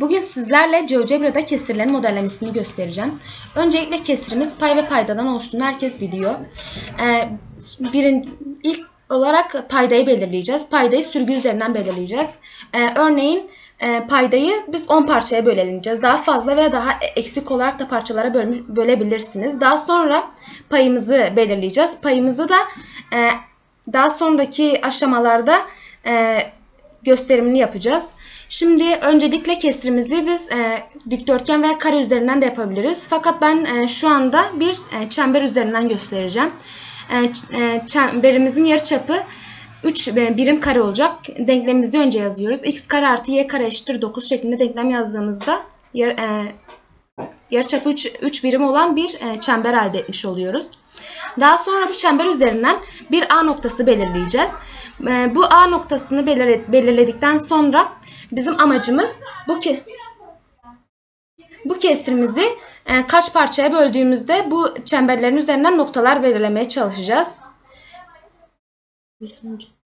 Bugün sizlerle GeoGebra'da kesirlerin modellemesini göstereceğim. Öncelikle kesirimiz pay ve paydadan oluştuğunu herkes biliyor. Ee, birin, ilk olarak paydayı belirleyeceğiz. Paydayı sürgü üzerinden belirleyeceğiz. Ee, örneğin e, paydayı biz 10 parçaya bölebileceğiz. Daha fazla veya daha eksik olarak da parçalara bölmüş, bölebilirsiniz. Daha sonra payımızı belirleyeceğiz. Payımızı da e, daha sonraki aşamalarda e, gösterimini yapacağız. Şimdi öncelikle kesrimizi biz e, dikdörtgen veya kare üzerinden de yapabiliriz. Fakat ben e, şu anda bir e, çember üzerinden göstereceğim. E, e, çemberimizin yarıçapı 3 birim kare olacak. Denklemimizi önce yazıyoruz. x kare artı y kare eşittir 9 şeklinde denklem yazdığımızda yar, e, yarıçapı 3, 3 birim olan bir e, çember elde etmiş oluyoruz. Daha sonra bu çember üzerinden bir A noktası belirleyeceğiz. E, bu A noktasını belir- belirledikten sonra bizim amacımız bu ki bu kesrimizi e, kaç parçaya böldüğümüzde bu çemberlerin üzerinden noktalar belirlemeye çalışacağız.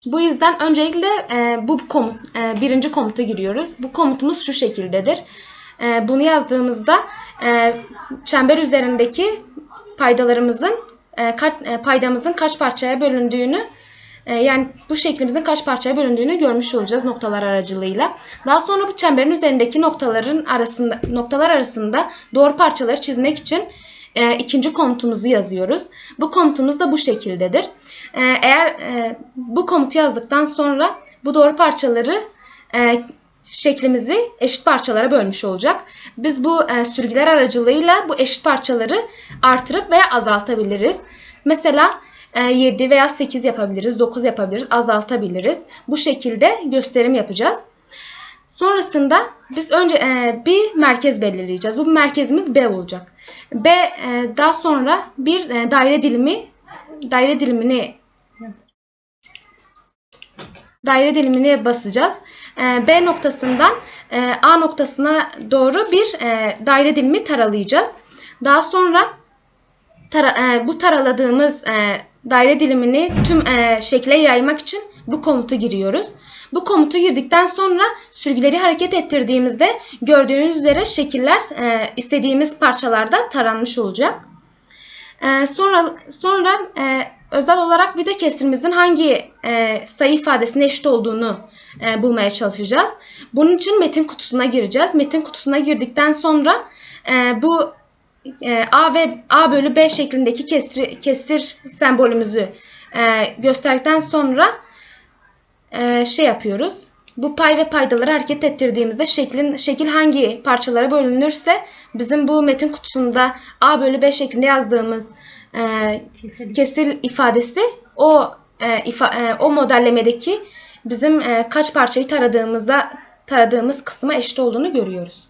Bu yüzden öncelikle e, bu komut, e, birinci komuta giriyoruz. Bu komutumuz şu şekildedir. E, bunu yazdığımızda çember üzerindeki paydalarımızın e, e, paydamızın kaç parçaya bölündüğünü e, yani bu şeklimizin kaç parçaya bölündüğünü görmüş olacağız noktalar aracılığıyla. Daha sonra bu çemberin üzerindeki noktaların arasında noktalar arasında doğru parçaları çizmek için e, ikinci komutumuzu yazıyoruz. Bu komutumuz da bu şekildedir. E, eğer e, bu komutu yazdıktan sonra bu doğru parçaları e, şeklimizi eşit parçalara bölmüş olacak. Biz bu e, sürgüler aracılığıyla bu eşit parçaları artırıp veya azaltabiliriz. Mesela e, 7 veya 8 yapabiliriz, 9 yapabiliriz, azaltabiliriz. Bu şekilde gösterim yapacağız. Sonrasında biz önce e, bir merkez belirleyeceğiz. Bu merkezimiz B olacak. B e, daha sonra bir e, daire dilimi daire dilimini daire dilimine basacağız. E, B noktasından e, A noktasına doğru bir e, daire dilimi taralayacağız. Daha sonra e, bu taraladığımız daire dilimini tüm şekle yaymak için bu komutu giriyoruz. Bu komutu girdikten sonra sürgüleri hareket ettirdiğimizde gördüğünüz üzere şekiller istediğimiz parçalarda taranmış olacak. E, sonra sonra e, özel olarak bir de kestirimizin hangi e, sayı ifadesine eşit olduğunu e, bulmaya çalışacağız. Bunun için metin kutusuna gireceğiz. Metin kutusuna girdikten sonra e, bu e, A ve A bölü B şeklindeki kesir, kesir sembolümüzü e, gösterdikten sonra e, şey yapıyoruz. Bu pay ve paydaları hareket ettirdiğimizde şeklin şekil hangi parçalara bölünürse bizim bu metin kutusunda A bölü B şeklinde yazdığımız e, kesir ifadesi o e, ifa, e, o modellemedeki bizim e, kaç parçayı taradığımızda taradığımız kısma eşit olduğunu görüyoruz.